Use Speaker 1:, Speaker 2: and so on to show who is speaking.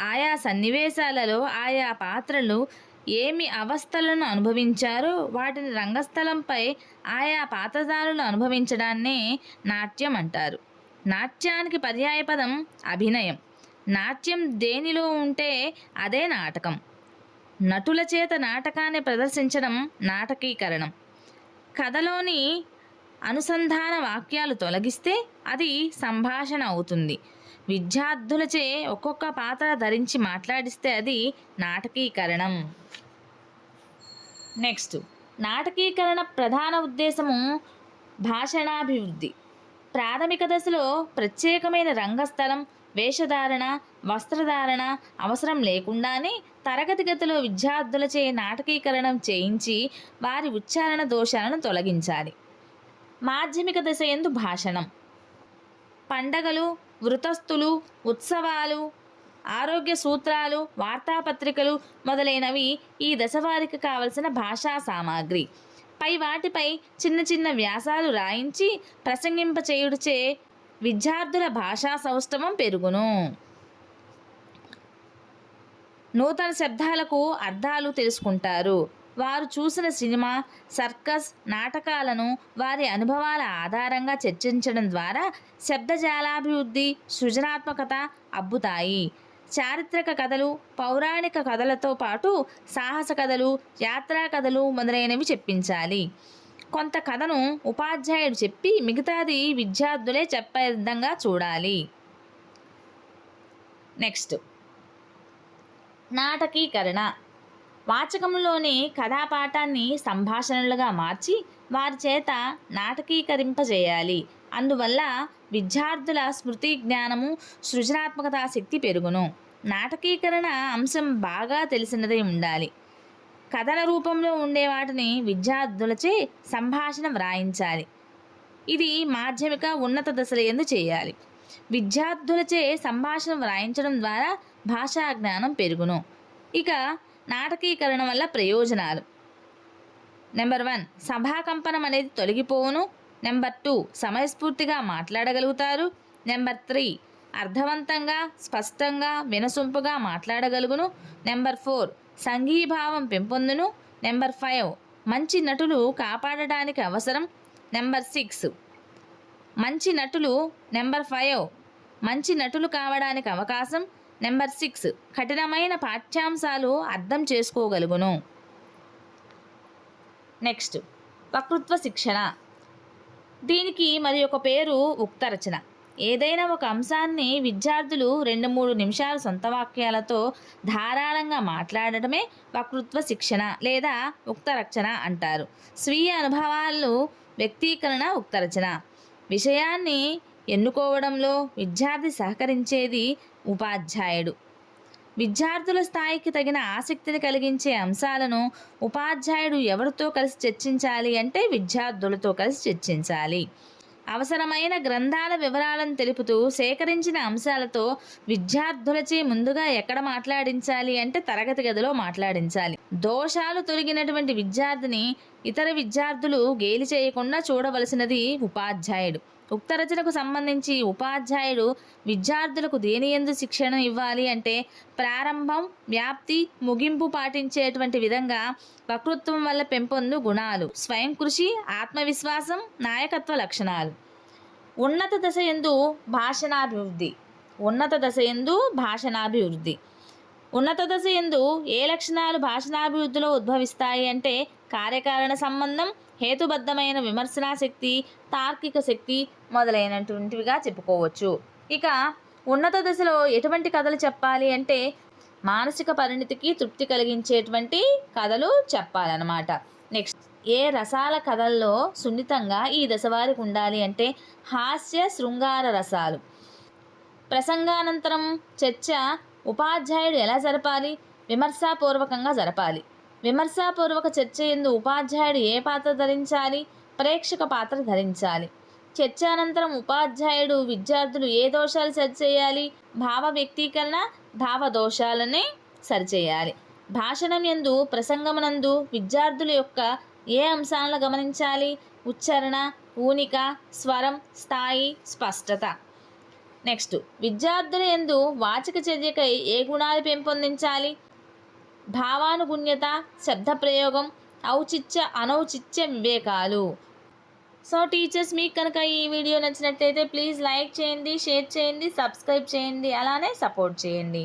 Speaker 1: ఆయా సన్నివేశాలలో ఆయా పాత్రలు ఏమి అవస్థలను అనుభవించారో? వాటిని రంగస్థలంపై ఆయా పాత్రధారులు అనుభవించడాన్నే నాట్యం అంటారు. నాట్యానికి పర్యాయపదం అభినయం. నాట్యం దేనిలో ఉంటే అదే నాటకం. నటుల చేత నాటకాన్ని ప్రదర్శించడం నాటకీకరణం. కథలోని అనుసంధాన వాక్యాలు తొలగిస్తే అది సంభాషణ అవుతుంది. విద్యార్థులచే ఒక్కొక్క పాత్ర ధరించి మాట్లాడిస్తే అది నాటకీకరణం. నెక్స్ట్ నాటకీకరణ ప్రధాన ఉద్దేశము భాషణాభివృద్ధి. ప్రాథమిక దశలో ప్రత్యేకమైన రంగస్థలం వేషధారణ వస్త్రధారణ అవసరం లేకుండానే తరగతి గదిలో విద్యార్థులచే నాటకీకరణం చేయించి వారి ఉచ్చారణ దోషాలను తొలగించాలి. మాధ్యమిక దశ ఎందు భాషణం. పండగలు వృతస్థులు ఉత్సవాలు ఆరోగ్య సూత్రాలు వార్తాపత్రికలు మొదలైనవి ఈ దశవారికి కావలసిన భాషా సామాగ్రి. పై వాటిపై చిన్న చిన్న వ్యాసాలు రాయించి ప్రసంగింపచేయుడిచే విద్యార్థుల భాషా సౌష్ఠవం పెరుగును. నూతన శబ్దాలకు అర్థాలు తెలుసుకుంటారు. వారు చూసిన సినిమా సర్కస్ నాటకాలను వారి అనుభవాల ఆధారంగా చర్చించడం ద్వారా శబ్దజాలాభివృద్ధి సృజనాత్మకత అబ్బుతాయి. చారిత్రక కథలు పౌరాణిక కథలతో పాటు సాహస కథలు యాత్రా కథలు మొదలైనవి చెప్పించాలి. కొంత కథను ఉపాధ్యాయుడు చెప్పి మిగతాది విద్యార్థులే చెప్పే విధంగా చూడాలి. నెక్స్ట్. నాటకీకరణ. వాచకంలోని కథాపాఠాన్ని సంభాషణలుగా మార్చి వారి చేత నాటకీకరింపజేయాలి. అందువల్ల విద్యార్థుల స్మృతి జ్ఞానము సృజనాత్మకత శక్తి పెరుగును. నాటకీకరణ అంశం బాగా తెలిసినదై ఉండాలి. కథల రూపంలో ఉండే వాటిని విద్యార్థులచే సంభాషణ వ్రాయించాలి. ఇది మాధ్యమిక ఉన్నత దశల ఎందు చేయాలి. విద్యార్థులచే సంభాషణ వ్రాయించడం ద్వారా భాషా జ్ఞానం పెరుగును. ఇక నాటకీకరణ వల్ల ప్రయోజనాలు. నెంబర్ వన్ సభాకంపనం అనేది తొలగిపోవును. నెంబర్ టూ సమయస్ఫూర్తిగా మాట్లాడగలుగుతారు. నెంబర్ త్రీ అర్థవంతంగా స్పష్టంగా వినసొంపుగా మాట్లాడగలుగును. నెంబర్ ఫోర్ సంఘీభావం పెంపొందును. నెంబర్ ఫైవ్ మంచి నటులు కాపాడడానికి అవసరం. నెంబర్ సిక్స్ మంచి నటులు. నెంబర్ ఫైవ్ మంచి నటులు కావడానికి అవకాశం. నెంబర్ సిక్స్ కఠినమైన పాఠ్యాంశాలు అర్థం చేసుకోగలుగును. నెక్స్ట్ వక్తృత్వ శిక్షణ. దీనికి మరి ఒక పేరు ఉక్త రచన. ఏదైనా ఒక అంశాన్ని విద్యార్థులు రెండు మూడు నిమిషాల సొంత వాక్యాలతో ధారాళంగా మాట్లాడటమే వక్తృత్వ శిక్షణ లేదా ఉక్త రచన అంటారు. స్వీయ అనుభవాలు వ్యక్తీకరణ ఉక్త రచన. విషయాన్ని ఎన్నుకోవడంలో విద్యార్థి సహకరించేది ఉపాధ్యాయుడు. విద్యార్థుల స్థాయికి తగిన ఆసక్తిని కలిగించే అంశాలను ఉపాధ్యాయుడు ఎవరితో కలిసి చర్చించాలి అంటే విద్యార్థులతో కలిసి చర్చించాలి. అవసరమైన గ్రంథాల వివరాలను తెలుపుతూ సేకరించిన అంశాలతో విద్యార్థులచే ముందుగా ఎక్కడ మాట్లాడించాలి అంటే తరగతి గదిలో మాట్లాడించాలి. దోషాలు తొలగినటువంటి విద్యార్థిని ఇతర విద్యార్థులు గేలి చేయకుండా చూడవలసినది ఉపాధ్యాయుడు. ఉక్త రచనకు సంబంధించి ఉపాధ్యాయుడు విద్యార్థులకు దేని ఎందు శిక్షణ ఇవ్వాలి అంటే ప్రారంభం వ్యాప్తి ముగింపు పాటించేటువంటి విధంగా వక్తృత్వం వల్ల పెంపొందు గుణాలు. స్వయం కృషి ఆత్మవిశ్వాసం నాయకత్వ లక్షణాలు. ఉన్నత దశ ఎందు భాషణాభివృద్ధి. ఉన్నత దశ ఎందు భాషణాభివృద్ధి. ఉన్నత దశ ఎందు ఏ లక్షణాలు భాషణాభివృద్ధిలో ఉద్భవిస్తాయి అంటే కార్యకారణ సంబంధం హేతుబద్ధమైన విమర్శనా శక్తి తార్కిక శక్తి మొదలైనటువంటివిగా చెప్పుకోవచ్చు. ఇక ఉన్నత దశలో ఎటువంటి కథలు చెప్పాలి అంటే మానసిక పరిణితికి తృప్తి కలిగించేటువంటి కథలు చెప్పాలన్నమాట. నెక్స్ట్ ఏ రసాల కథల్లో సున్నితంగా ఈ దశ వారికి ఉండాలి అంటే హాస్య శృంగార రసాలు. ప్రసంగానంతరం చర్చ ఉపాధ్యాయుడు ఎలా జరపాలి? విమర్శాపూర్వకంగా జరపాలి. విమర్శాపూర్వక చర్చ ఎందు ఉపాధ్యాయుడు ఏ పాత్ర ధరించాలి? ప్రేక్షక పాత్ర ధరించాలి. చర్చ అనంతరం ఉపాధ్యాయుడు విద్యార్థులు ఏ దోషాలు సరిచేయాలి? భావ వ్యక్తీకరణ భావ దోషాలనే సరిచేయాలి. భాషణం ఎందు ప్రసంగమునందు విద్యార్థుల యొక్క ఏ అంశాలను గమనించాలి? ఉచ్చారణ ఊనిక స్వరం స్థాయి స్పష్టత. నెక్స్ట్ విద్యార్థుల ఎందు వాచక చర్యకై ఏ గుణాలు పెంపొందించాలి? భావానుగుణ్యత శబ్ద ప్రయోగం ఔచిత్య అనౌచిత్య వివేకాలు. సో టీచర్స్ మీకు కనుక ఈ వీడియో నచ్చినట్లయితే ప్లీజ్ లైక్ చేయండి షేర్ చేయండి సబ్స్క్రైబ్ చేయండి అలానే సపోర్ట్ చేయండి.